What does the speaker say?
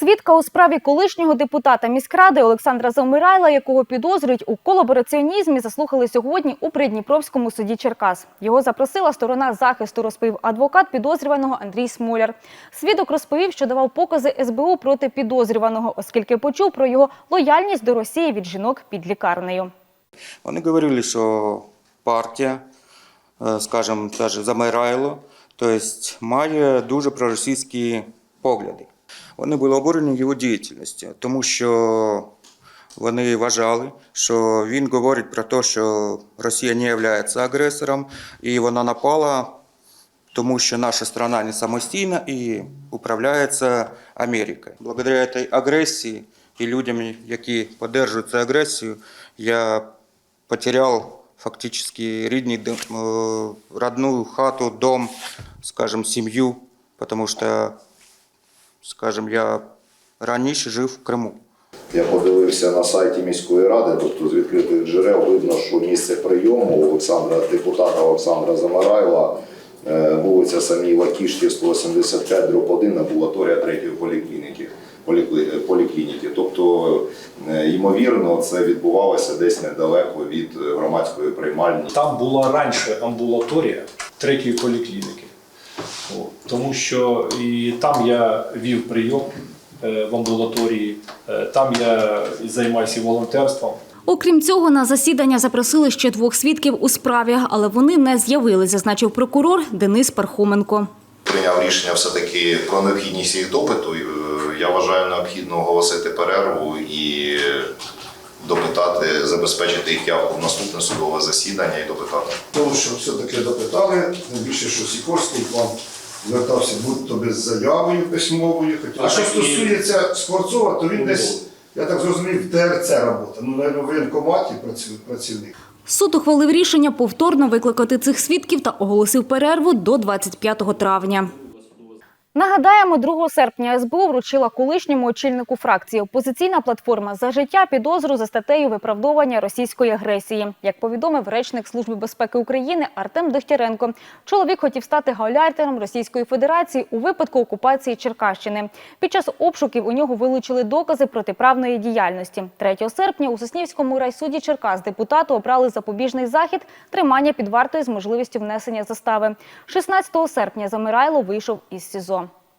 Свідка у справі колишнього депутата міськради Олександра Завмирайла, якого підозрюють у колабораціонізмі, заслухали сьогодні у Придніпровському суді Черкас. Його запросила сторона захисту, розповів адвокат підозрюваного Андрій Смоляр. Свідок розповів, що давав покази СБУ проти підозрюваного, оскільки почув про його лояльність до Росії від жінок під лікарнею. Вони говорили, що партія, е, скажімо, теж Замайрайло, тобто має дуже проросійські погляди. Вони були обурені його діяльністю, тому що вони вважали, що він говорить про те, що Росія не є агресором, і вона напала, тому що наша страна не самостійна і управляється Америкою. Благодаря цій агресії і людям, які підтримують цю агресію, я потерял фактически рідний дом, э, родную хату, дом, скажем, семью, потому что, скажем, я раніше жив в Криму. Я подивився на сайті міської ради, тобто з відкритих джерел видно, що місце прийому Олександра, депутата Олександра Замарайла, е, вулиця Саміїва Кішки, 185, дроб 1, амбулаторія 3 поліклініки. Поліклініки. Тобто, е, ймовірно, це відбувалося десь недалеко від громадської приймальні. Там була раніше амбулаторія третьої поліклініки. Тому що і там я вів прийом е, в амбулаторії, е, там я займаюся волонтерством. Окрім цього, на засідання запросили ще двох свідків у справі, але вони не з'явились, зазначив прокурор Денис Пархоменко. Прийняв рішення все-таки про необхідність їх допиту. Е, Я вважаю необхідно оголосити перерву і допитати, забезпечити їх явку в наступне судове засідання і допитати. Тому що все-таки допитали, тим більше, що Сікорський вам звертався будь-то без заявою письмовою. А що стосується Скворцова, то він десь, я так зрозумів, в ТРЦ робота. Ну, навіть в воєнкоматі працівник. Суд ухвалив рішення повторно викликати цих свідків та оголосив перерву до 25 травня. Нагадаємо, 2 серпня СБУ вручила колишньому очільнику фракції опозиційна платформа за життя підозру за статтею виправдовування російської агресії. Як повідомив речник Служби безпеки України Артем Дегтяренко, чоловік хотів стати гауляйтером Російської Федерації у випадку окупації Черкащини. Під час обшуків у нього вилучили докази протиправної діяльності. 3 серпня у Соснівському райсуді Черкас депутату обрали запобіжний захід тримання під вартою з можливістю внесення застави. 16 серпня Замирайло вийшов із СІЗО.